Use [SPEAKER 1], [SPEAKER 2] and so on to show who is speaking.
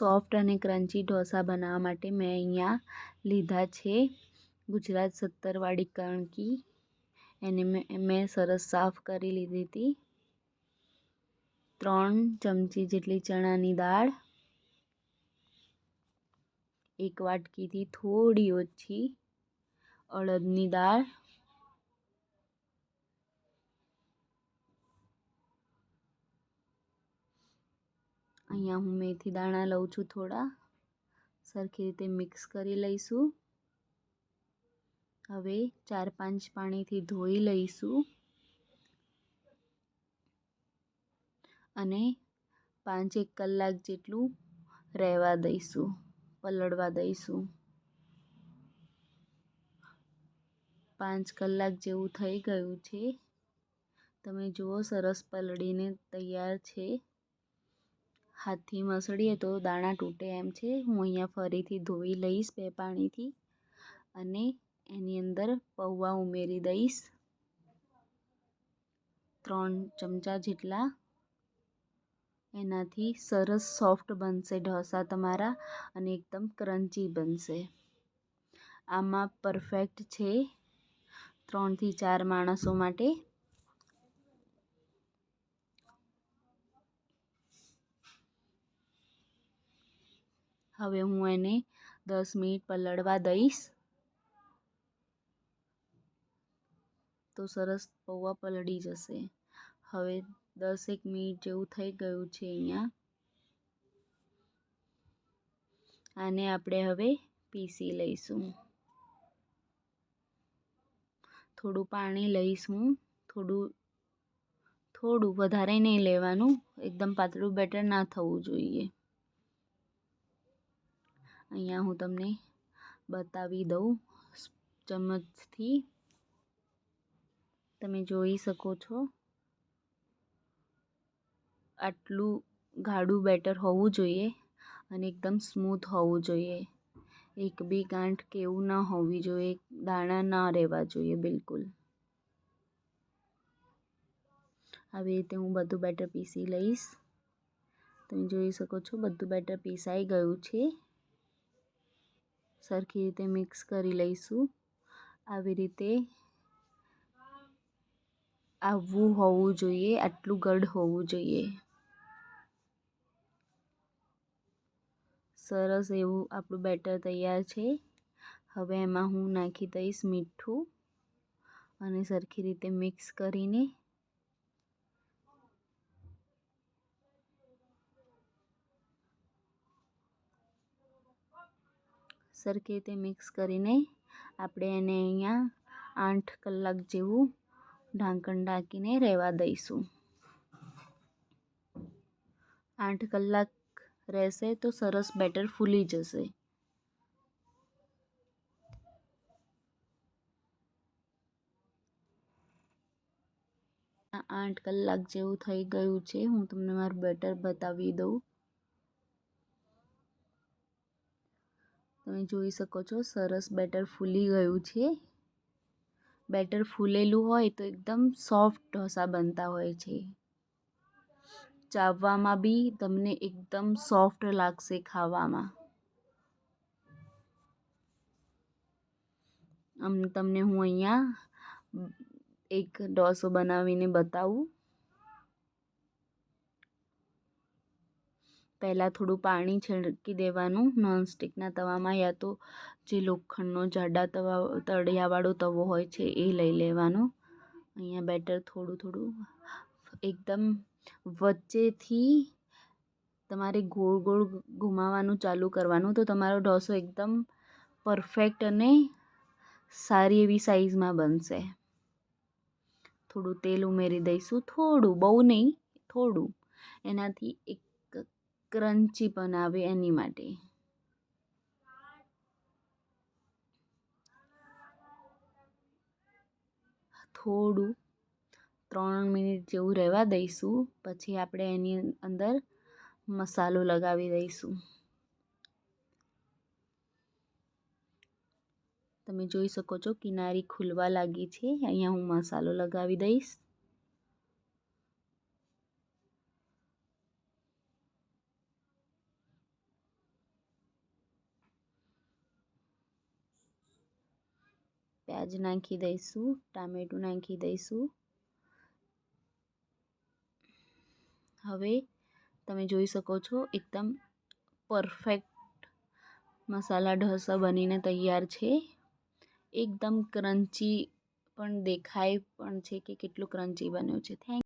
[SPEAKER 1] Soft અને crunchy dosa બનાવવા માટે મેં અહીંયા લીધા છે. ગુજરાત સત્તરવાળી કણકી. એને મેં મેં સરસ સાફ કરી લીધી હતી. ત્રણ ચમચી જેટલી ચણાની દાળ. એક વાટકીથી થોડી ઓછી અડદની દાળ. અહીંયા હું મેથી દાણા લઉં છું થોડા. સરખી રીતે મિક્સ કરી લઈશું. હવે ચાર પાંચ પાણીથી ધોઈ લઈશું. અને પાંચ એક કલાક જેટલું રહેવા દઈશું, પલળવા દઈશું. પાંચ કલાક જેવું થઈ ગયું છે. તમે જુઓ, સરસ પલળીને તૈયાર છે. હાથથી મસળીએ તો દાણા તૂટે એમ છે. હું અહીંયા ફરીથી ધોઈ લઈશ બે પાણીથી અને એની અંદર પૌવા ઉમેરી દઈશ. ત્રણ ચમચા જેટલા. એનાથી સરસ સોફ્ટ બનશે ઢોસા તમારા અને એકદમ ક્રન્ચી બનશે. આમાં પરફેક્ટ છે. ત્રણથી ચાર માણસો માટે હવે હું એને દસ મિનિટ પલળવા દઈશ. તો સરસ પૌવા પલળી જશે. હવે દસેક મિનિટ જેવું થઈ ગયું છે અહીંયા. આને આપણે હવે પીસી લઈશું. થોડું પાણી લઈશ હું. થોડું થોડું વધારે નહીં લેવાનું. એકદમ પાતળું બેટર ના થવું જોઈએ. અહીંયા હું તમને બતાવી દઉં. ચમચથી તમે જોઈ શકો છો. આટલું ગાઢું બેટર હોવું જોઈએ અને એકદમ સ્મૂથ હોવું જોઈએ. એક બી ગાંઠ કે એવું ન હોવી જોઈએ, દાણા ન રહેવા જોઈએ બિલકુલ. આવી રીતે હું બધું બેટર પીસી લઈશ. તમે જોઈ શકો છો, બધું બેટર પીસાઈ ગયું છે. સરખી રીતે મિક્સ કરી લઈશું. આવી રીતે આવવું હોવું જોઈએ, આટલું ગઢ હોવું જોઈએ. સરસ એવું આપણું બેટર તૈયાર છે. હવે એમાં હું નાખી દઈશ મીઠું અને સરખી રીતે મિક્સ કરીને સરખી રીતે મિક્સ કરીને આપણે એને અહીંયા આઠ કલાક જેવું ઢાંકણ ઢાંકીને રહેવા દઈશું. આઠ કલાક રહેશે તો સરસ બેટર ફૂલી જશે. આઠ કલાક જેવું થઈ ગયું છે. હું તમને મારું બેટર બતાવી દઉં. તમે જોઈ શકો છો, સરસ બેટર ફૂલી ગયું છે. બેટર ફૂલેલું હોય તો એકદમ સોફ્ટ ઢોસા બનતા હોય છે. ચાવવામાં બી તમને એકદમ સોફ્ટ લાગશે ખાવામાં. આમ તમને હું અહીંયા એક ઢોસો બનાવીને બતાવું. પહેલાં થોડું પાણી છેડકી દેવાનું, નોનસ્ટિકના તવામાં યા તો જે લોખંડનો જાડા તવા, તળિયાવાળો તવો હોય છે એ લઈ લેવાનો. અહીંયા બેટર થોડું થોડું, એકદમ વચ્ચેથી તમારે ગોળ ગોળ ઘુમાવાનું ચાલુ કરવાનું. તો તમારો ઢોસો એકદમ પરફેક્ટ અને સારી એવી સાઇઝમાં બનશે. થોડું તેલ ઉમેરી દઈશું. થોડું, બહુ નહીં, થોડું. એનાથી એક ક્રન્ચી આવે એની માટે? થોડું, ત્રણ મિનિટ જેવું રહેવા દઈશું. પછી આપણે એની અંદર મસાલો લગાવી દઈશું. તમે જોઈ શકો છો કિનારી ખુલવા લાગી છે. અહીંયા હું મસાલો લગાવી દઈશ. પ્યાજ નાખી દઈશું, ટામેટું નાખી દઈશું. હવે તમે જોઈ શકો છો એકદમ પરફેક્ટ મસાલા ઢોસા બનીને તૈયાર છે. એકદમ ક્રન્ચી પણ દેખાય પણ છે કે કેટલું ક્રન્ચી બન્યું છે. થેન્ક